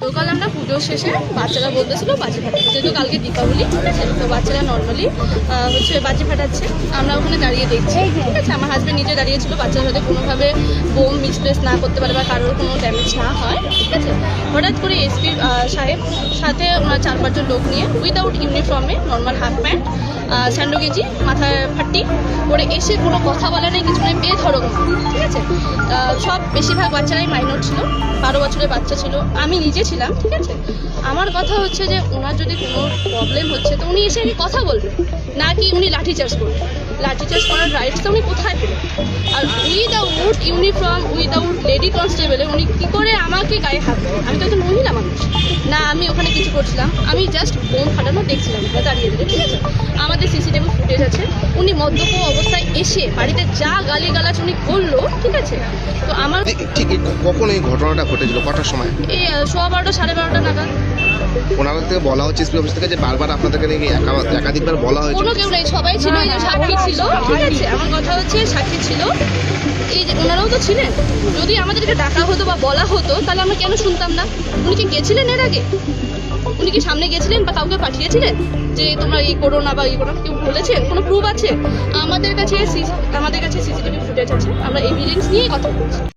তো কাল আমরা পুজো শেষে বাচ্চারা বলতেছিল বাজি ফাটাচ্ছে যেহেতু কালকে দীপাবলি তো বাচ্চারা নর্মালি হচ্ছে বাজি ফাটাচ্ছে। আমরা ওখানে দাঁড়িয়ে দেখছি। ঠিক আছে, আমার হাজব্যান্ড নিজে দাঁড়িয়েছিল, বাচ্চারা যাতে কোনোভাবে বোম মিসপ্লেস না করতে পারে বা কারোর কোনো ড্যামেজ না হয়, ঠিক আছে? হঠাৎ করে এসপি সাহেব সাথে ওনার চার পাঁচজন লোক নিয়ে উইদাউট ইউনিফর্মে নর্মাল হাফ প্যান্ট স্যান্ডো গেঞ্জি, মাথায় ফাট্টি করে এসে কোনো কথা বলে নেই, কিছু নেই, বেধড়ক। ঠিক আছে? সব বেশিরভাগ বাচ্চারাই মাইনর ছিল, বারো বছরের বাচ্চা ছিল। আমি নিজে ছিলাম, ঠিক আছে? আমার কথা হচ্ছে যে ওনার যদি কোনো প্রবলেম হচ্ছে, তো উনি এসে কথা বলবেন না কি উনি লাঠি চার্জ করবেন লাঠি চার্জ করার রাইটসটা উনি কোথায় পেলেন? আর উইদাউট ইউনিফর্ম উইদাউট লেডি কনস্টেবলে উনি কি করে আমাকে গায়ে হাত আমি তো একজন মহিলা মানুষ। না, আমি ওখানে কিছু করছিলাম। আমি জাস্ট বোন ফাটানো দেখছিলাম দাঁড়িয়ে দিলে ঠিক আছে? আমাদের সিসিটিভি ফুটেজ আছে। মদ্যপ অবস্থায় এসে বাড়িতে যা গালিগালাজ উনি করল ঠিক আছে? তো আমার ঠিক কখন এই ঘটনাটা ঘটেছিল? কটার সময়? এই সোয়া বারোটা সাড়ে বারোটা নাগাদ। ওনাদের থেকে বলা হচ্ছে এসপি অফিস থেকে যে বারবার আপনাদেরকে নাকি একা- একাধিকবার বলা হয়েছে কোনো কেউ নেই সবাই ছিল এই যে সাক্ষী ছিল ঠিক আছে? আমার কথা হচ্ছে সাক্ষী ছিল। এই যে ওনারাও তো ছিলেন। যদি আমাদেরকে ডাকা হতো বা বলা হতো তাহলে আমরা কেন শুনতাম না? উনি কি গেছিলেন এর আগে? উনি কি সামনে গেছিলেন বা কাউকে পাঠিয়েছিলেন যে তোমরা এই করো না বা এই করো কেউ বলেছে? কোনো প্রুফ আছে? আমাদের কাছে আমাদের কাছে সিসিটিভি ফুটেজ আছে। আমরা এভিডেন্স নিয়ে কথা বলছি।